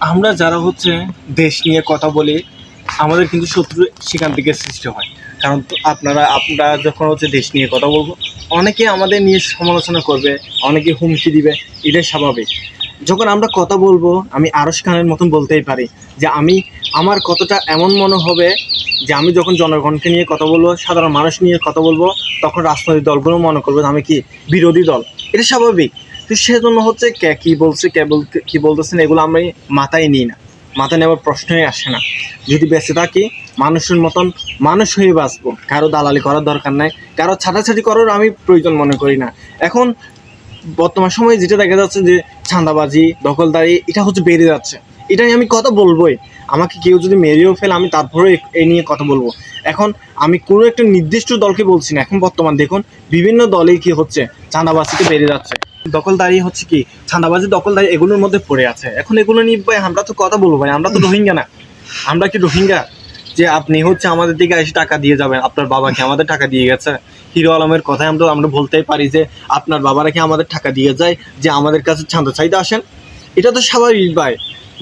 আমরা যারা হচ্ছে দেশ নিয়ে কথা বলি, আমাদের কিন্তু শত্রু সেখান থেকে সৃষ্টি হয়। কারণ আপনারা আপনারা যখন হচ্ছে দেশ নিয়ে কথা বলব, অনেকে আমাদের নিয়ে সমালোচনা করবে, অনেকে হুমকি দিবে, এটাই স্বাভাবিক। যখন আমরা কথা বলব, আমি আরশ খানের মতন বলতেই পারি যে আমি, আমার কতটা এমন মনে হবে যে আমি যখন জনগণকে নিয়ে কথা বলব, সাধারণ মানুষ নিয়ে কথা বলব, তখন রাজনৈতিক দলগুলো মনে করবে আমি কি বিরোধী দল। এটা স্বাভাবিক। তো সেজন্য হচ্ছে কে কী বলছে, কে বলতে কী বলতেছেন, এগুলো আমি মাথায় নিই না। মাথায় নেওয়ার প্রশ্নই আসে না। যদি বেঁচে থাকি, মানুষের মতন মানুষ হয়ে বাঁচবো। কারও দালালি করার দরকার নাই, কারও ছাটাছাটি করার আমি প্রয়োজন মনে করি না। এখন বর্তমান সময়ে যেটা দেখা যাচ্ছে যে ছান্দাবাজি দখলদারি, এটা হচ্ছে বেড়ে যাচ্ছে। এটা নিয়ে আমি কথা বলবোই। আমাকে কেউ যদি মেরেও ফেলে, আমি তারপরে এ নিয়ে কথা বলব। এখন আমি কোনো একটা নির্দিষ্ট দলকে বলছি না। এখন বর্তমান দেখুন, বিভিন্ন দলে কি হচ্ছে, চাঁদাবাজিতে বেড়ে যাচ্ছে। দখলদারি হচ্ছে কি? ছান্দাবাজি দখলদারি এগুলোর মধ্যে পড়ে আছে। এখন এগুলো নিয়ে ভাই আমরা তো কথা বলব ভাই, আমরা তো রোহিঙ্গা না। আমরা কি রোহিঙ্গা? যে আপনি হচ্ছে আমাদের দিকে এসে টাকা দিয়ে যাবেন, আপনার বাবাকে আমাদের টাকা দিয়ে গেছে? হিরো আলমের কথাই আমরা আমরা বলতেই পারি যে আপনার বাবারা কি আমাদের টাকা দিয়ে যায়, যে আমাদের কাছে ছান্দা চাইতে আসেন? এটা তো স্বাভাবিক ভাই,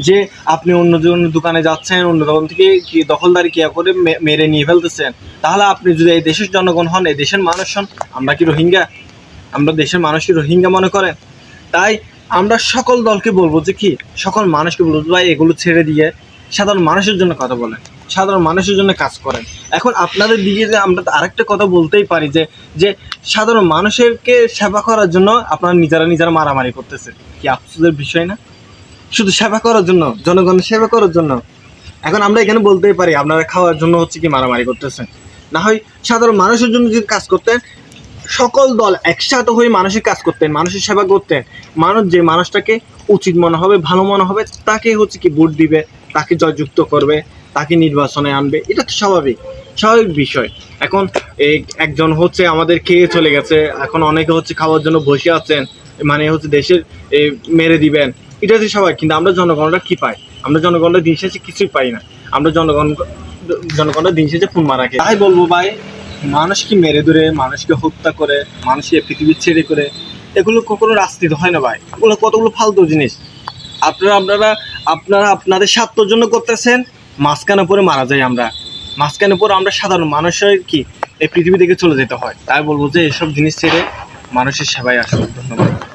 যে আপনি অন্য জন দোকানে যাচ্ছেন, অন্য দোকান থেকে কি দখলদারি কিয়া করে মেরে নিয়ে ফেলতেছেন? তাহলে আপনি যদি এই দেশের জনগণ হন, এই দেশের মানুষ হন, আমরা কি রোহিঙ্গা? আমরা দেশের মানুষকে রোহিঙ্গা মনে করে। তাই আমরা সকল দলকে বলব যে কি, সকল মানুষকে বলব ভাই এগুলো ছেড়ে দিয়ে সাধারণ মানুষের জন্য কথা বলেন, সাধারণ মানুষের জন্য কাজ করেন। এখন আপনাদের দিকে যে আমরা আরেকটা কথা বলতেই পারি যে যে সাধারণ মানুষেরকে সেবা করার জন্য আপনারা নিজেরা নিজেরা মারামারি করতেছে কি আফসোসের বিষয় না? শুধু সেবা করার জন্য, জনগণের সেবা করার জন্য। এখন আমরা এখানে বলতেই পারি, আপনারা খাওয়ার জন্য হচ্ছে কি মারামারি করতেছেন। না হয় সাধারণ মানুষের জন্য যদি কাজ করতেন সকল দল একসাথে হয়ে মানুষের কাজ করতেন, মানুষের সেবা করতেন। মানুষ যে মানুষটাকে উচিত মনে হবে, ভালো মনে হবে, তাকে হচ্ছে কি ভোট দিবে, তাকে জয়যুক্ত করবে, তাকে নির্বাচনে আনবে। এটা তো স্বাভাবিক স্বাভাবিক বিষয়। এখন একজন হচ্ছে আমাদের খেয়ে চলে গেছে, এখন অনেকে হচ্ছে খাওয়ার জন্য বসে আছেন মানে হচ্ছে দেশের মেরে দিবেন। এটা হচ্ছে সবাই কিন্তু আমরা জনগণরা কি পাই? আমরা জনগণরা দিন শেষে কিছুই পাই না। আমরা জনগণ, জনগণরা দিন শেষে ফোন মারা খাই তাই বলব ভাই মানুষকে মেরে ধরে, মানুষকে হত্যা করে, মানুষকে পৃথিবী ছেড়ে করে, এগুলো কখনো রাজনীতি হয় না ভাই। এগুলো কতগুলো ফালতু জিনিস। আপনারা আপনারা আপনারা আপনাদের স্বার্থর জন্য করতেছেন, মাঝখানে পরে মারা যাই আমরা। মাঝখানে পরে আমরা সাধারণ মানুষের কি, এই পৃথিবী থেকে চলে যেতে হয়। তাই বলব যে এসব জিনিস ছেড়ে মানুষের সেবায় আসুন। ধন্যবাদ।